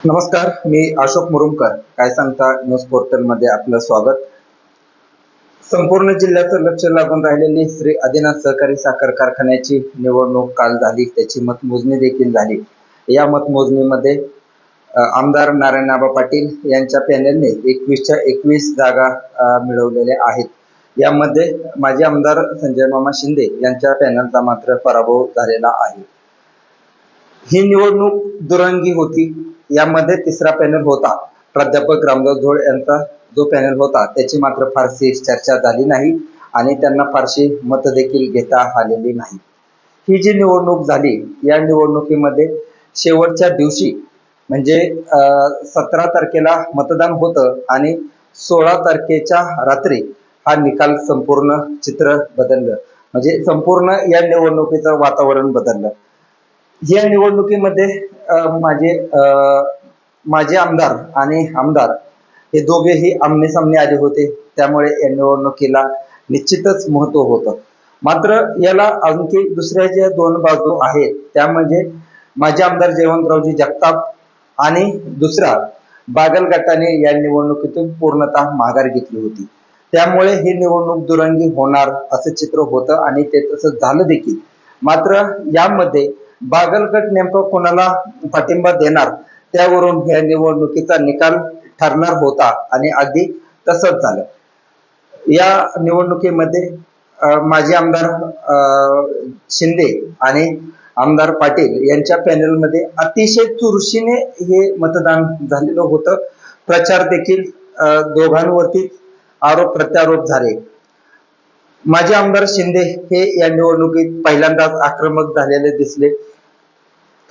नमस्कार मी अशोक मुरुमकर. काय सांगता न्यूज पोर्टलमध्ये आपलं स्वागत. संपूर्ण जिल्ह्याचं लक्ष लागून राहिलेली श्री आदिनाथ सहकारी साखर कारखान्याची निवडणूक काल झाली त्याची मतमोजणी देखील झाली. या मतमोजणीमध्ये आमदार आमदार नारायणआबा पाटील यांच्या पॅनेलने एकवीसच्या एकवीस जागा मिळवलेल्या आहेत. यामध्ये माजी आमदार संजय मामा शिंदे यांच्या पॅनलचा मात्र पराभव झालेला आहे. ही निवडणूक दुरंगी होती. यामध्ये तिसरा पॅनल होता. प्राध्यापक रामदास झोळ यांचा जो पॅनल होता त्याची मात्र फारशी चर्चा झाली नाही आणि त्यांना फारशी मतं देखील घेता आलेली नाही. ही जी निवडणूक झाली या निवडणुकीमध्ये शेवटच्या दिवशी म्हणजे सतरा तारखेला मतदान होतं आणि सोळा तारखेच्या रात्री हा निकाल संपूर्ण चित्र बदललं. म्हणजे संपूर्ण या निवडणुकीचं वातावरण बदललं. या निवडणुकीमध्ये माझे माझे आमदार आणि आमदार हे दोघेही आमने सामने आले होते. त्यामुळे या निवडणुकीला निश्चितच महत्त्व होतं. मात्र याला आणखी दुसऱ्या ज्या दोन बाजू आहेत त्या म्हणजे माजी आमदार जयवंतरावजी जगताप आणि दुसरा बागल गटाने या निवडणुकीतून पूर्णतः माघार घेतली होती. त्यामुळे ही निवडणूक दुरंगी होणार असं चित्र होतं आणि ते तसं झालं देखील. मात्र यामध्ये बागलगट नेमकं कोणाला पाठिंबा देणार? त्यावरून या निवडणुकीचा निकाल ठरणार होता आणि अगदी तसंच झालं. या निवडणुकीमध्ये माजी आमदार अं, शिंदे आणि आमदार पाटील यांच्या पॅनलमध्ये अतिशय चुरशीने हे मतदान झालेलं होतं. प्रचार देखील अं, दोघांवरती आरोप प्रत्यारोप झाले. माजी आमदार शिंदे हे या निवडणुकीत पहिल्यांदाच आक्रमक झालेले दिसले.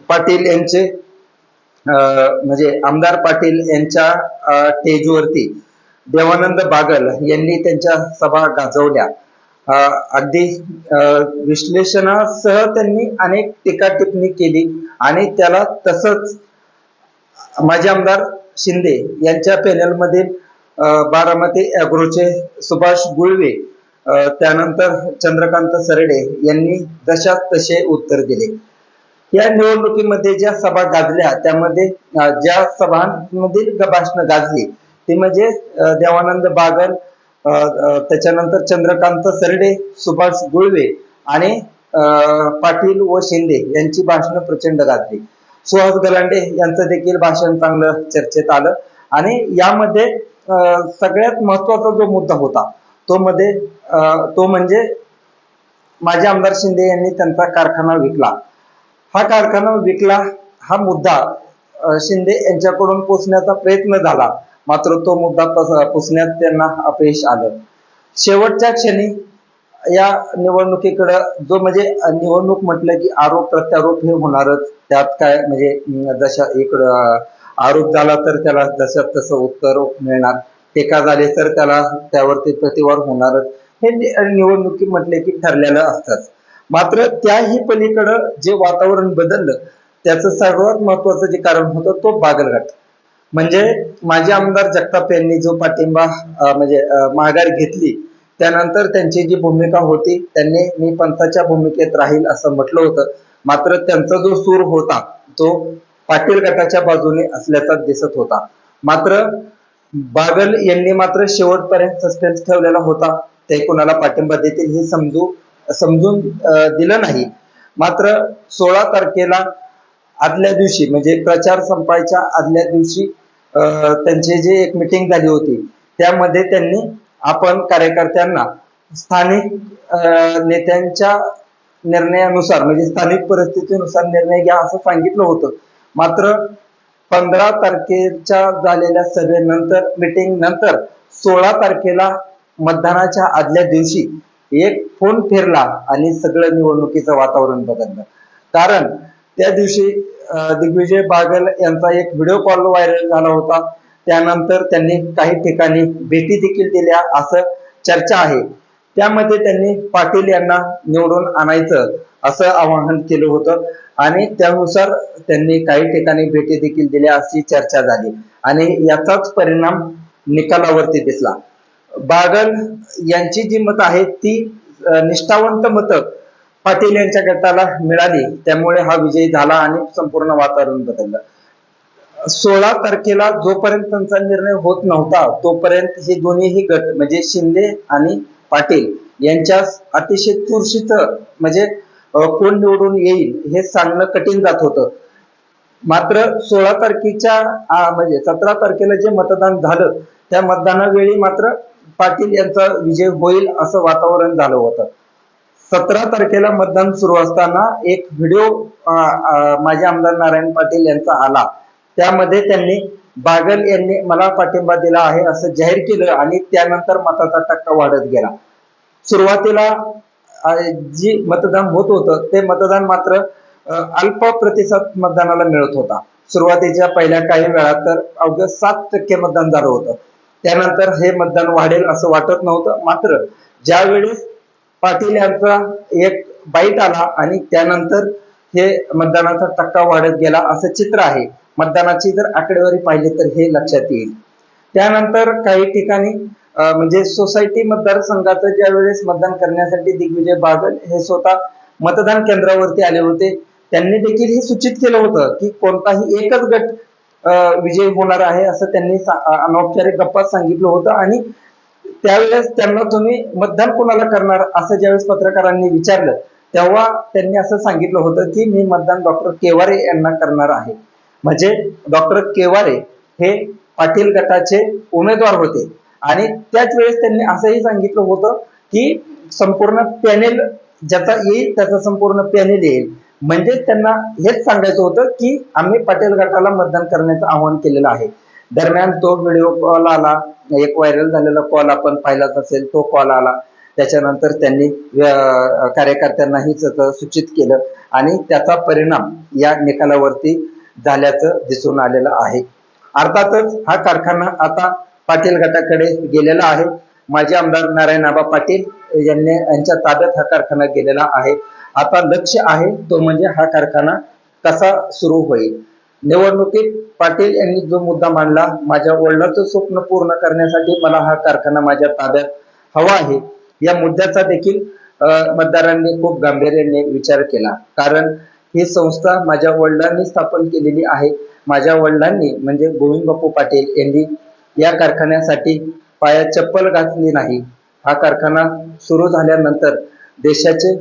पाटील यांचे अं, म्हणजे आमदार पाटील यांच्या अं, स्टेजवरती देवानंद बागल यांनी त्यांच्या सभा गाजवल्या. अगदी विश्लेषणासह त्यांनी अनेक टीका टिप्पणी केली आणि त्याला तसंच माजी आमदार शिंदे यांच्या पॅनलमधील बारामती अॅग्रोचे सुभाष गुळवे त्यानंतर चंद्रकांत सरडे यांनी दशात तसे उत्तर दिले. या निवडणुकीमध्ये ज्या सभा गाजल्या त्यामध्ये ज्या सभांमधील भाषण गाजली ते म्हणजे देवानंद बागल त्याच्यानंतर चंद्रकांत सरडे सुभाष गुळवे आणि अं, पाटील व शिंदे यांची भाषणं प्रचंड गाजली. सुहास गलांडे यांचं देखील भाषण चांगलं चर्चेत आलं आणि यामध्ये सगळ्यात महत्त्वाचा जो मुद्दा होता तो मध्ये अं, तो म्हणजे माजी आमदार शिंदे यांनी त्यांचा कारखाना विकला. हा कारखाना विकला हा मुद्दा शिंदे यांच्याकडून पोचण्याचा प्रयत्न झाला. मात्र तो मुद्दा पस- पुसण्यात त्यांना अपयश आलं. शेवटच्या क्षणी या निवडणुकीकडं जो म्हणजे निवडणूक म्हटलं की आरोप प्रत्यारोप हे होणारच. त्यात काय म्हणजे जशा इकडं आरोप झाला तर त्याला जशात तसं उत्तर मिळणार. टीका झाली तर त्याला त्यावरती प्रतिवार होणारच. हे निवडणुकी म्हटले की ठरलेलं असतात मात्र त्याही पलीकडं जे वातावरण बदललं त्याचं सर्वात महत्वाचं जे कारण होतं तो बागलघाट. म्हणजे माजी आमदार जगताप यांनी जो पाठिंबा म्हणजे माघार घेतली त्यानंतर त्यांची जी भूमिका होती त्यांनी मी पंथाच्या भूमिकेत राहील असं म्हटलं होतं. मात्र त्यांचा जो सूर होता तो पाटील गटाच्या बाजूने असल्याचा दिसत होता. मात्र बागल यांनी मात्र शेवटपर्यंत सस्पेन्स ठेवलेला होता. ते कोणाला पाठिंबा देतील हे समजू समजून दिलं नाही. मात्र सोळा तारखेला आदल्या दिवशी म्हणजे प्रचार संपायच्या आदल्या दिवशी अं, त्यांची जी एक मिटिंग झाली होती त्यामध्ये त्यांनी आपण कार्यकर्त्यांना स्थानिक अं, नेत्यांच्या निर्णयानुसार म्हणजे स्थानिक परिस्थितीनुसार निर्णय घ्या असं सांगितलं होतं. मात्र पंधरा तारखेच्या झालेल्या सभेनंतर मिटिंग नंतर सोळा तारखेला मतदानाच्या आदल्या दिवशी एक फोन फिरला आणि सगळं निवडणुकीचं वातावरण बदललं. कारण त्या दिवशी दिग्विजय बागल यांचा एक व्हिडिओ कॉल व्हायरल झाला होता. त्यानंतर त्यांनी काही ठिकाणी भेटी देखील दिल्या असं चर्चा आहे. त्यामध्ये त्यांनी पाटील यांना निवडून आणायचं असं आवाहन केलं होतं आणि त्यानुसार त्यांनी काही ठिकाणी भेटी देखील दिल्या अशी चर्चा झाली आणि याचाच परिणाम निकालावरती दिसला. बागल यांची जी मतं आहेत ती निष्ठावंत मतं पाटील यांच्या गटाला मिळाली. त्यामुळे हा विजय झाला आणि संपूर्ण वातावरण बदललं. सोळा तारखेला जोपर्यंत त्यांचा निर्णय होत नव्हता तोपर्यंत हे दोन्हीही गट म्हणजे शिंदे आणि पाटील यांच्या अतिशय चुरशीच म्हणजे कोण निवडून येईल हे सांगणं कठीण जात होतं. मात्र सोळा तारखेच्या म्हणजे सतरा तारखेला जे मतदान झालं त्या मतदानावेळी मात्र पाटील यांचा विजय होईल असं वातावरण झालं होतं. सतरा तारखेला मतदान सुरू असताना एक व्हिडिओ माझे आमदार नारायण पाटील यांचा आला. त्यामध्ये त्यांनी बागल यांनी मला पाठिंबा दिला आहे असं जाहीर केलं आणि त्यानंतर मताचा टक्का वाढत गेला. सुरुवातीला जी मतदान होत होतं ते मतदान मात्र अल्प प्रतिसाद मतदानाला मिळत होता. सुरुवातीच्या पहिल्या काही वेळात तर अवघ्या सात टक्के मतदान झालं होतं. त्यानंतर हे मतदान वाढेल असं वाटत नव्हतं. मात्र ज्यावेळेस पाटील यांचा एक बाईट आला आणि त्यानंतर हे मतदानाचा टक्का वाढत गेला असं चित्र आहे. मतदानाची जर आकडेवारी पाहिली तर हे लक्षात येईल. त्यानंतर काही ठिकाणी म्हणजे सोसायटी मतदारसंघाचं ज्या वेळेस मतदान करण्यासाठी दिग्विजय बागल हे स्वतः मतदान केंद्रावरती आले होते त्यांनी देखील हे सूचित केलं होतं की कोणताही एकच गट विजय होणार आहे असं त्यांनी अनौपचारिक गप्पात सांगितलं होतं. आणि त्यावेळेस त्यांना तुम्ही मतदान कोणाला करणार असं ज्यावेळेस पत्रकारांनी विचारलं तेव्हा त्यांनी असं सांगितलं होतं की मी मतदान डॉक्टर केवारे यांना करणार आहे. म्हणजे डॉक्टर केवारे हे पाटील गटाचे उमेदवार होते. आणि त्याच वेळेस त्यांनी असंही सांगितलं होतं की संपूर्ण पॅनेल ज्याचा येईल त्याचा संपूर्ण पॅनेल येईल. म्हणजे त्यांना हेच सांगायचं होतं की आम्ही पटेल गटाला मतदान करण्याचं आवाहन केलेलं आहे. दरम्यान तो व्हिडिओ कॉल आला एक व्हायरल झालेला कॉल आपण पाहिलाच असेल तो कॉल आला. त्याच्यानंतर त्यांनी कार्यकर्त्यांनाही सूचित केलं आणि त्याचा परिणाम या निकालावरती झाल्याचं दिसून आलेलं आहे. अर्थातच हा कारखाना आता पाटील गटाकडे गेलेला आहे. माजी आमदार नारायण आबा पाटील यांनी यांच्या ताब्यात हा कारखाना गेलेला आहे. आता लक्ष आहे तो म्हणजे हा कारखाना कसा सुरू होईल? निवडणुकीत पाटील यांनी जो मुद्दा मांडला माझ्या वडिलांचं स्वप्न पूर्ण करण्यासाठी मला हा कारखाना माझ्या ताब्यात हवा आहे. या मुद्द्याचा देखील मतदारांनी खूप गांभीर्याने विचार केला. कारण ही संस्था माझ्या वडिलांनी स्थापन केलेली आहे. माझ्या वडिलांनी म्हणजे गोविंद बापू पाटील यांनी या कारखान्यासाठी पायात चप्पल घातली नाही. हा कारखाना सुरू झाल्यानंतर देशाचे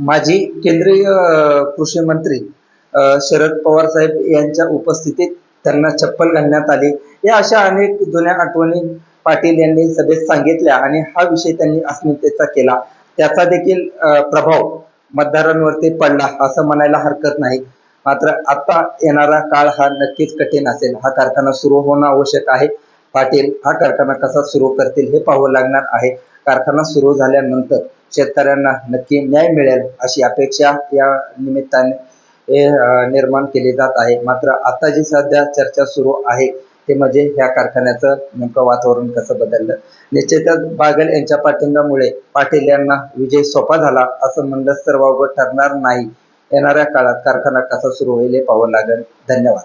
माजी केंद्रीय कृषी मंत्री शरद पवार साहेब यांच्या उपस्थितीत त्यांना चप्पल घालण्यात आली. या अशा अनेक जुन्या आठवणी पाटील यांनी सभेत सांगितल्या आणि हा विषय त्यांनी अस्मितेचा केला. त्याचा देखील प्रभाव मतदारांवरती पडला असं म्हणायला हरकत नाही. मात्र आता येणारा काळ हा नक्कीच कठीण असेल. हा कारखाना सुरू होणं आवश्यक आहे. पाटील हा कारखाना कसा सुरू करतील हे पाहावं लागणार आहे. कारखाना सुरू झाल्यानंतर शेतकऱ्यांना नक्की न्याय मिळेल अशी अपेक्षा या निमित्ताने निर्माण केली जात आहे. मात्र आता जी सध्या चर्चा सुरू आहे ते म्हणजे ह्या कारखान्याचं नेमकं वातावरण कसं बदललं? निश्चितच बागल यांच्या पाठिंब्यामुळे पाटील यांना विजय सोपा झाला असं म्हणलं तर वावगं ठरणार नाही. येणाऱ्या काळात कारखाना कसा सुरू होईल हे पाहावं लागेल. धन्यवाद.